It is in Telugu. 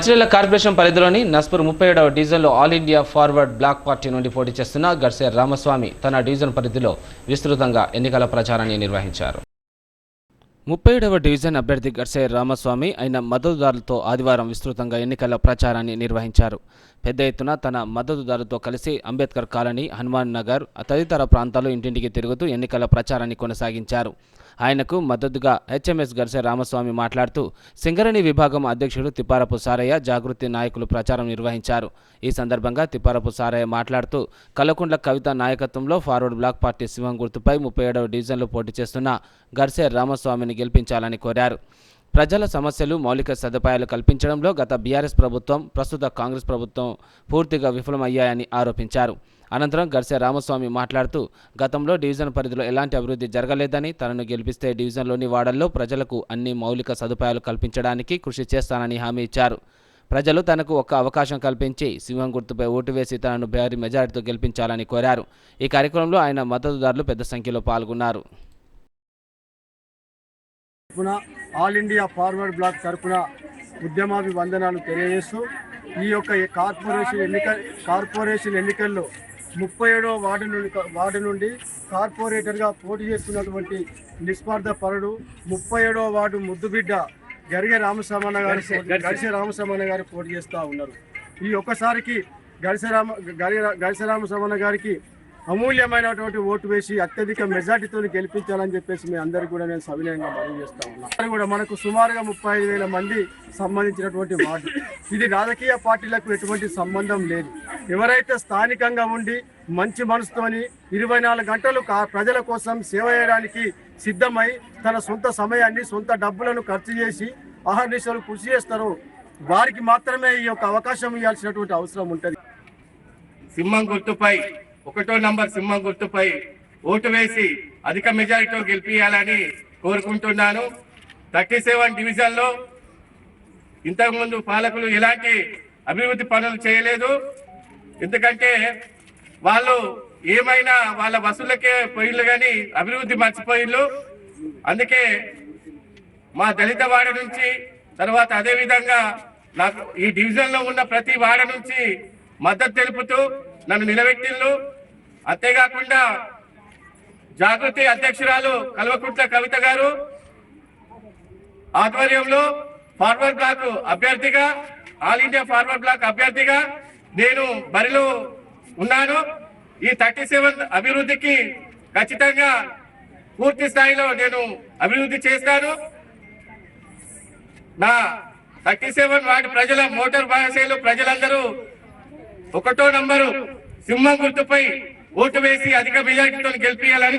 మంచిర్యాల కార్పొరేషన్ పరిధిలోని నస్పూర్ ముప్పై ఏడవ డివిజన్లో All India Forward Bloc party నుండి పోటీ చేస్తున్న గడ్సే రామస్వామి తన డివిజన్ పరిధిలో విస్తృతంగా ఎన్నికల ప్రచారాన్ని నిర్వహించారు. ముప్పై ఏడవ డివిజన్ అభ్యర్థి గడ్సే రామస్వామి అయిన మద్దతుదారులతో ఆదివారం విస్తృతంగా ఎన్నికల ప్రచారాన్ని నిర్వహించారు. పెద్ద ఎత్తున తన మద్దతుదారులతో కలిసి అంబేద్కర్ కాలనీ హనుమాన్ నగర్ తదితర ప్రాంతాలు ఇంటింటికి తిరుగుతూ ఎన్నికల ప్రచారాన్ని కొనసాగించారు. ఆయనకు మద్దతుగా హెచ్ఎంఎస్ గర్సె రామస్వామి మాట్లాడుతూ సింగరేణి విభాగం అధ్యక్షుడు తిప్పారపు సారయ్య జాగృతి నాయకులు ప్రచారం నిర్వహించారు. ఈ సందర్భంగా తిప్పారపు సారయ్య మాట్లాడుతూ కలకుండ్ల కవిత నాయకత్వంలో ఫార్వర్డ్ బ్లాక్ పార్టీ సింహం గుర్తుపై ముప్పై ఏడవ డివిజన్లో పోటీ చేస్తున్న గర్సె రామస్వామిని గెలిపించాలని కోరారు. ప్రజల సమస్యలు మౌలిక సదుపాయాలు కల్పించడంలో గత బీఆర్ఎస్ ప్రభుత్వం ప్రస్తుత కాంగ్రెస్ ప్రభుత్వం పూర్తిగా విఫలమయ్యాయని ఆరోపించారు. అనంతరం గర్సె రామస్వామి మాట్లాడుతూ గతంలో డివిజన్ పరిధిలో ఎలాంటి అభివృద్ధి జరగలేదని తనను గెలిపిస్తే డివిజన్లోని వాడల్లో ప్రజలకు అన్ని మౌలిక సదుపాయాలు కల్పించడానికి కృషి చేస్తానని హామీ ఇచ్చారు. ప్రజలు తనకు ఒక అవకాశం కల్పించి సింహం గుర్తుపై ఓటు వేసి తనను భారీ మెజారిటీతో గెలిపించాలని కోరారు. ఈ కార్యక్రమంలో ఆయన మద్దతుదారులు పెద్ద సంఖ్యలో పాల్గొన్నారు. ఆల్ ఇండియా ఫార్వర్డ్ బ్లాక్ తరపున ఉద్యమాభివందనాలు తెలియజేస్తూ ఈ యొక్క కార్పొరేషన్ ఎన్నిక కార్పొరేషన్ ఎన్నికల్లో ముప్పై ఏడవ వార్డు నుండి వార్డు నుండి కార్పొరేటర్గా పోటీ చేస్తున్నటువంటి నిస్వార్థ పరుడు ముప్పై ఏడవ వార్డు ముద్దుబిడ్డ గరిగె రామస్వామన్న గారు గడిసె రామస్వామన్న గారు పోటీ చేస్తూ ఉన్నారు. ఈ ఒక్కసారికి గడిసె రామ గరి గడిసె రామస్వామన్న గారికి అమూల్యమైనటువంటి ఓటు వేసి అత్యధిక మెజార్టీతో గెలిపించాలని చెప్పేసి మీ అందరికీ కూడా నేను సవినయంగా మనవి చేస్తా ఉన్నాను కూడా మనకు సుమారుగా ముప్పై ఐదు వేల మంది సంబంధించినటువంటి వార్డు. ఇది రాజకీయ పార్టీలకు ఎటువంటి సంబంధం లేదు. ఎవరైతే స్థానికంగా ఉండి మంచి మనసుతోని ఇరవై నాలుగు గంటలు ప్రజల కోసం సేవ చేయడానికి సిద్ధమై తన సొంత సమయాన్ని సొంత డబ్బులను ఖర్చు చేసి అహర్నిశలు కృషి చేస్తారో వారికి మాత్రమే ఈ యొక్క అవకాశం ఇవ్వాల్సినటువంటి అవసరం ఉంటుంది. సింహం గుర్తుపై ఒకటో నంబర్ సింహం గుర్తుపై ఓటు వేసి అధిక మెజారిటీతో గెలిపించాలని కోరుకుంటున్నాను. థర్టీ సెవెన్ డివిజన్లో ఇంతకుముందు పాలకులు ఎలాంటి అభివృద్ధి పనులు చేయలేదు. ఎందుకంటే వాళ్ళు ఏమైనా వాళ్ళ వసూళ్ళకే పోయిళ్ళు కానీ అభివృద్ధి మర్చిపోయిళ్ళు. అందుకే మా దళిత వాడ నుంచి తర్వాత అదేవిధంగా నాకు ఈ డివిజన్లో ఉన్న ప్రతి వాడ నుంచి మద్దతు తెలుపుతూ నన్ను నిలబెట్టిళ్ళు అంతేకాకుండా జాగృతి అధ్యక్షురాలు కల్వకుంట్ల కవిత గారు ఆధ్వర్యంలో ఫార్వర్డ్ బ్లాక్ అభ్యర్థిగా ఆల్ ఇండియా ఫార్వర్డ్ బ్లాక్ అభ్యర్థిగా నేను బరిలో ఉన్నాను. ఈ థర్టీ సెవెన్ అభివృద్ధికి ఖచ్చితంగా పూర్తి స్థాయిలో నేను అభివృద్ధి చేస్తాను. నా థర్టీ సెవెన్ వార్డు ప్రజల మోటార్ భాషలు ప్రజలందరూ ఒకటో నంబరు సింహం గుర్తుపై ఓటు వేసి అధిక మెజార్టీతో గెలిపించాలని